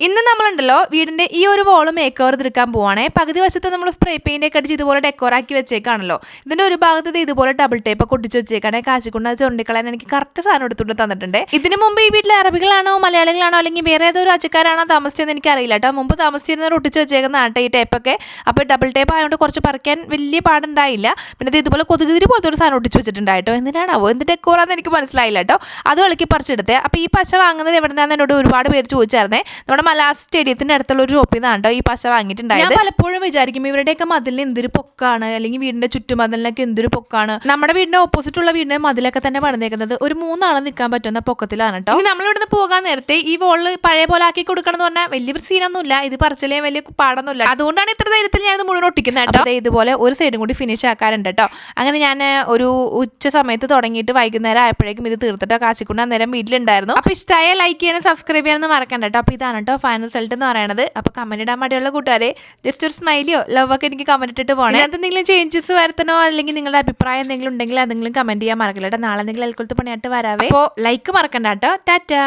ഇന്ന് നമ്മളുണ്ടല്ലോ വീടിന്റെ ഈ ഒരു വോൾ മേക്ക് ഓവർ തീർക്കാൻ പോവാണേ. പകുതി വശത്ത് നമ്മൾ സ്പ്രേ പെയിന്റ് ഒക്കെ അടിച്ച് ഇതുപോലെ ഡെക്കോറാക്കി വെച്ചേക്കാണല്ലോ. ഇതിന്റെ ഒരു ഭാഗത്ത് ഇത് ഇതുപോലെ ഡബിൾ ടേപ്പ് ഒക്കെ ഒട്ടിച്ച് വെച്ചേക്കാണേ. കാശിക്കൊണ്ട് അത് ചുണ്ടിക്കളയാൻ എനിക്ക് കറക്റ്റ് സാധനം എടുത്തുകൊണ്ട് തന്നിട്ടുണ്ട്. ഇതിന് മുമ്പ് ഈ വീട്ടിൽ അറബികളാണോ മലയാളികളാണോ അല്ലെങ്കിൽ വേറെ ഏതൊരു അച്ചക്കാരാണോ താമസിച്ചതെന്ന് എനിക്ക് അറിയില്ല കേട്ടോ. മുമ്പ് താമസിച്ചിരുന്നവർ ഒട്ടിച്ച് വെച്ചേക്കുന്ന ആട്ടെ ഈ ടേപ്പൊക്കെ അപ്പോൾ ഡബിൾ ടേപ്പ് ആയതുകൊണ്ട് കുറച്ച് പറിക്കാൻ വലിയ പാടുണ്ടായില്ല. പിന്നെ ഇത് ഇതുപോലെ കൊതുകുതിരി പോലത്തെ ഒരു സാധനം ഒട്ടിച്ച് വെച്ചിട്ടുണ്ടായിട്ടോ എന്തിനാണാവോ? എന്ത് ഡെക്കോറാന്ന് എനിക്ക് മനസ്സിലായില്ല കേട്ടോ. അത് വിളക്കി പറിച്ചെടുത്തേ. അപ്പോൾ ഈ പശ വാങ്ങുന്നത് എവിടെ നിന്നാന്ന് എന്നോട് ഒരുപാട് പേര് ചോദിച്ചായിരുന്നേ. നമ്മുടെ മലാസ് സ്റ്റേഡിയത്തിന്റെ അടുത്തുള്ള ഒരു ഷോപ്പിൽ നിന്നാണ് ഈ പശ വാങ്ങിയിട്ടുണ്ടായത്. ഞാൻ പലപ്പോഴും വിചാരിക്കും ഇവരുടെയൊക്കെ മതിലിന് എന്തൊരു പൊക്കാണ് അല്ലെങ്കിൽ വീടിന്റെ ചുറ്റുമതിലിനൊക്കെ എന്തൊരു പൊക്കാണ്. നമ്മുടെ വീടിന്റെ ഓപ്പോസിറ്റ് ഉള്ള വീടിന്റെ മതിലൊക്കെ തന്നെ പണിതേക്കുന്നത് ഒരു മൂന്നാളെ നിൽക്കാൻ പറ്റുന്ന പൊക്കത്തിലാണ് കേട്ടോ. ഇനി നമ്മൾ ഇവിടുന്ന് പോകാൻ നേരത്തെ ഈ വോൾ പഴയ പോലെ ആക്കി കൊടുക്കണം എന്ന് പറഞ്ഞാൽ വലിയ സീനൊന്നുമില്ല ഇത് പറിച്ചില്ലേ വലിയ പാടൊന്നുമില്ല. അതുകൊണ്ടാണ് ഇത്ര ധൈര്യത്തിൽ ഞാൻ ഇത് മുഴുവൻ ഒട്ടിക്കുന്നത് കേട്ടോ. ഇതുപോലെ ഒരു സൈഡും കൂടി ഫിനിഷ് ആക്കാറുണ്ട് കേട്ടോ. അങ്ങനെ ഞാൻ ഒരു ഉച്ച സമയത്ത് തുടങ്ങിയിട്ട് വൈകുന്നേരം ആയപ്പോഴേക്കും ഇത് തീർത്തിട്ടോ കാശിക്കൊണ്ട് അന്നേരം വീട്ടിലുണ്ടായിരുന്നു. അപ്പൊ ഇഷ്ടമായ ലൈക്ക് ചെയ്യാനും സബ്സ്ക്രൈബ് ചെയ്യാനൊന്നും മറക്കണ്ട കേട്ടോ. അപ്പൊ ഇതാണ് കേട്ടോ ഫൈനൽ റിസൾട്ട് എന്ന് പറയുന്നത് അപ്പോൾ കമന്റ് ഇടാൻ മടിയുള്ള കൂട്ടുകാരെ ജസ്റ്റ് ഒരു സ്മൈലിയോ ലവ് ഒക്കെ എനിക്ക് കമന്റ് ഇട്ടിട്ട് പോകണം അതിനകത്ത് എന്തെങ്കിലും ചേഞ്ചസ് വരുത്തണോ? അല്ലെങ്കിൽ നിങ്ങളുടെ അഭിപ്രായം എന്തെങ്കിലും ഉണ്ടെങ്കിൽ അതെങ്കിലും കമന്റ് ചെയ്യാൻ മറക്കില്ല. കേട്ടോ നാളെ എന്തെങ്കിലും അൽക്കുലത്ത് പണിയായിട്ട് വരാവേ. അപ്പോൾ ലൈക്ക് മറക്കണ്ട കേട്ടോ ടാറ്റാ.